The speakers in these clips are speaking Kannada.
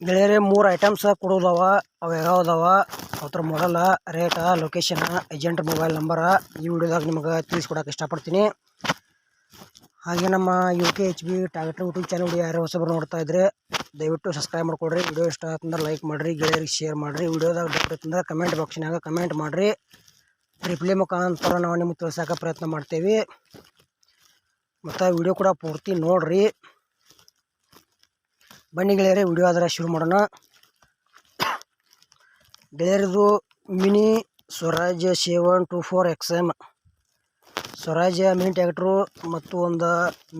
ಗೆಳೆಯರೇ, ಮೂರು ಐಟಮ್ಸ್ ಕೊಡೋದವ. ಅವು ಯಾವ್ಯಾವ ಅದಾವ ಅವ್ರ ಮಾಡಲ್ಲ rate location agent mobile number ಈ ವಿಡಿಯೋದಾಗ ನಿಮಗೆ ತಿಳಿಸ್ಕೊಡಕ್ಕೆ ಇಷ್ಟಪಡ್ತೀನಿ. ಹಾಗೆ ನಮ್ಮ U K H B tractor YouTube channel ಯಾರು ಹೊಸಬ್ರು ನೋಡ್ತಾ ಇದ್ರೆ ದಯವಿಟ್ಟು ಸಬ್ಸ್ಕ್ರೈಬ್ ಮಾಡ್ಕೊಡ್ರಿ. ವಿಡಿಯೋ ಇಷ್ಟ ಆತಂದ್ರೆ ಲೈಕ್ ಮಾಡಿರಿ, ಗೆಳೆಯರಿಗೆ ಶೇರ್ ಮಾಡಿರಿ. ವಿಡಿಯೋದಾಗ ಡೌಟ್ ಕಮೆಂಟ್ ಬಾಕ್ಸ್ನಾಗ ಕಮೆಂಟ್ ಮಾಡಿರಿ. ರಿಪ್ಲೈ ಮುಖಾಂತರ ನಾವು ನಿಮ್ಗೆ ತಿಳ್ಸೋಕೆ ಪ್ರಯತ್ನ ಮಾಡ್ತೇವೆ. ಮತ್ತು ವಿಡಿಯೋ ಕೂಡ ಪೂರ್ತಿ ನೋಡ್ರಿ. ಬನ್ನಿ ಗೆಳೆಯರೆ, ವಿಡಿಯೋ ಆದರೆ ಶುರು ಮಾಡೋಣ. ಗೆಳೆಯರದು mini Swaraj seven two four X M. Swaraj mini tractor ಮತ್ತು ಒಂದು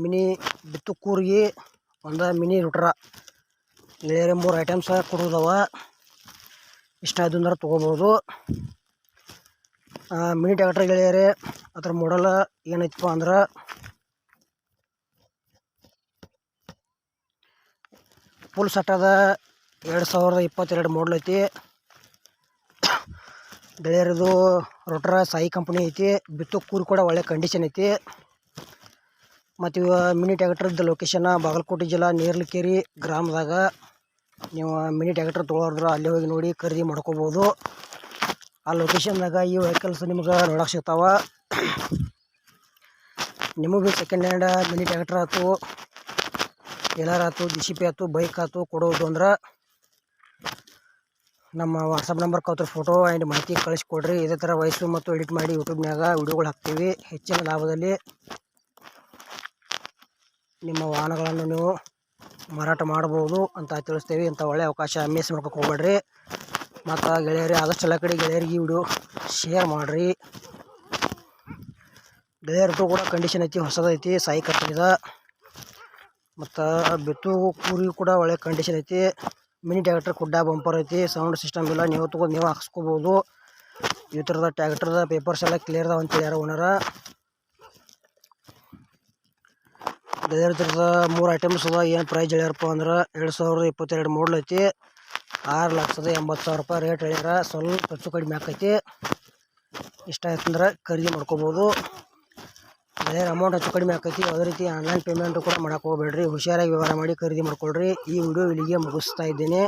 ಮಿನಿ ಬಿತ್ತು ಕೂರ್ಗಿ, ಒಂದು ಮಿನಿ ರುಟ್ರ ಗೆಳೆಯರೆ, ಮೂರು ಐಟಮ್ಸ ಕೊಡೋದವ ಇಷ್ಟ ಆಯ್ತು ಅಂದ್ರೆ ತೊಗೋಬೋದು ಮಿನಿ ಟ್ಯಾಕ್ಟ್ರ್ ಗೆಳೆಯರೆ, ಅದ್ರ ಮಾಡಲ್ ಏನೈತಪ್ಪ ಅಂದ್ರೆ ಫುಲ್ ಅದ. ಎರಡು ಸಾವಿರದ ಇಪ್ಪತ್ತೆರಡು ಮಾಡಲ್ ಐತಿ. ಗೆಳೆಯರದು ರೊಟ್ರ ಸಾಯಿ ಕಂಪ್ನಿ ಐತಿ. ಬಿತ್ತು ಕೂರು ಕೂಡ ಒಳ್ಳೆ ಕಂಡೀಷನ್ ಐತಿ. ಮತ್ತು ಇವ ಮಿನಿ ಟ್ಯಾಕ್ಟ್ರದ್ದು ಲೊಕೇಶನ್ ಬಾಗಲಕೋಟೆ ಜಿಲ್ಲಾ ನೇರ್ಲಿಕೇರಿ ಗ್ರಾಮದಾಗ. ನೀವು ಮಿನಿ ಟ್ಯಾಕ್ಟ್ರ್ ತೊಗೊಳೋದ್ರ ಅಲ್ಲಿ ಹೋಗಿ ನೋಡಿ ಖರೀದಿ ಮಾಡ್ಕೋಬೋದು. ಆ ಲೊಕೇಶನ್ದಾಗ ಈ ವೆಹಿಕಲ್ಸ್ ನಿಮ್ಗೆ ನೋಡಕ್ಕೆ ಸಿಗ್ತಾವ. ನಿಮಗೂ ಸೆಕೆಂಡ್ ಹ್ಯಾಂಡ್ ಮಿನಿ ಟ್ಯಾಕ್ಟ್ರ್ ಆಯ್ತು ಏನಾರ ಆಯ್ತು ಜಿ ಸಿ ಪಿ ಆಯ್ತು ಬೈಕ್ ಆಯ್ತು ಕೊಡೋದು ಅಂದ್ರೆ ನಮ್ಮ ವಾಟ್ಸಪ್ ನಂಬರ್ ಕೌತ್ರ ಫೋಟೋ ಆ್ಯಂಡ್ ಮಾಹಿತಿ ಕಳಿಸ್ಕೊಡ್ರಿ. ಇದೇ ಥರ ವಯಸ್ಸು ಮತ್ತು ಎಡಿಟ್ ಮಾಡಿ ಯೂಟ್ಯೂಬ್ನಾಗ ವಿಡಿಯೋಗಳು ಹಾಕ್ತೀವಿ. ಹೆಚ್ಚಿನ ಲಾಭದಲ್ಲಿ ನಿಮ್ಮ ವಾಹನಗಳನ್ನು ನೀವು ಮಾರಾಟ ಮಾಡ್ಬೋದು ಅಂತ ತಿಳಿಸ್ತೀವಿ. ಇಂಥ ಒಳ್ಳೆಯ ಅವಕಾಶ ಮಿಸ್ ಮಾಡ್ಕೊಕ್ಕೆ ಹೋಗ್ಬೇಡ್ರಿ. ಮತ್ತು ಗೆಳೆಯರಿ, ಆದಷ್ಟು ಎಲ್ಲ ಕಡೆ ಗೆಳೆಯರಿಗೆ ವಿಡಿಯೋ ಶೇರ್ ಮಾಡಿರಿ. ಗೆಳೆಯರದ್ದು ಕೂಡ ಕಂಡೀಷನ್ ಐತಿ, ಹೊಸದೈತಿ, ಸಾಯಿ ಕಟ್ಟಿದ. ಮತ್ತು ಬಿತ್ತು ಕೂರಿ ಕೂಡ ಒಳ್ಳೆ ಕಂಡೀಷನ್ ಐತಿ. ಮಿನಿ ಟ್ಯಾಕ್ಟರ್ ಕುಡ್ಡ ಬಂಪರ್ ಐತಿ. ಸೌಂಡ್ ಸಿಸ್ಟಮ್ ಇಲ್ಲ. ನೀವು ತಗೊಂಡು ನೀವು ಹಾಕ್ಸ್ಕೋಬೋದು. ಈ ಥರದ ಟ್ಯಾಕ್ಟರ್ದ ಪೇಪರ್ಸ್ ಎಲ್ಲ ಕ್ಲಿಯರ್ ಅದಾವ ಅಂತೇಳಿ ಯಾರೋ ಓನರ ಥರದ ಮೂರು ಐಟಮ್ಸ್ ಅದ ಏನು ಪ್ರೈಸ್ ಹೇಳ್ಯಾರಪ್ಪ ಅಂದ್ರೆ ಎರಡು ಸಾವಿರದ ಇಪ್ಪತ್ತೆರಡು ಮಾಡಲ್ ಐತಿ. ಆರು ಲಕ್ಷದ ಎಂಬತ್ತು ಸಾವಿರ ರೂಪಾಯಿ ರೇಟ್ ಹೇಳ್ಯಾರ. ಸ್ವಲ್ಪ ಹೆಚ್ಚು ಕಡಿಮೆ ಆಕೈತಿ. ಇಷ್ಟ ಆಯ್ತಂದ್ರೆ ಖರೀದಿ ಮಾಡ್ಕೋಬೋದು. ಅದೇ ಅಮೌಂಟ್ ಹೆಚ್ಚು ಕಡಿಮೆ ಆಕೈತಿ. ಯಾವುದೇ ರೀತಿ ಆನ್ಲೈನ್ ಪೇಮೆಂಟು ಕೂಡ ಮಾಡೋಕೆ ಹೋಗ್ಬೇಡ್ರಿ. ಹುಷಾರಾಗಿ ವ್ಯವಹಾರ ಮಾಡಿ ಖರೀದಿ ಮಾಡ್ಕೊಳ್ರಿ. ಈ ವಿಡಿಯೋ ಇಲ್ಲಿಗೆ ಮುಗಿಸ್ತಾ ಇದ್ದೇನೆ.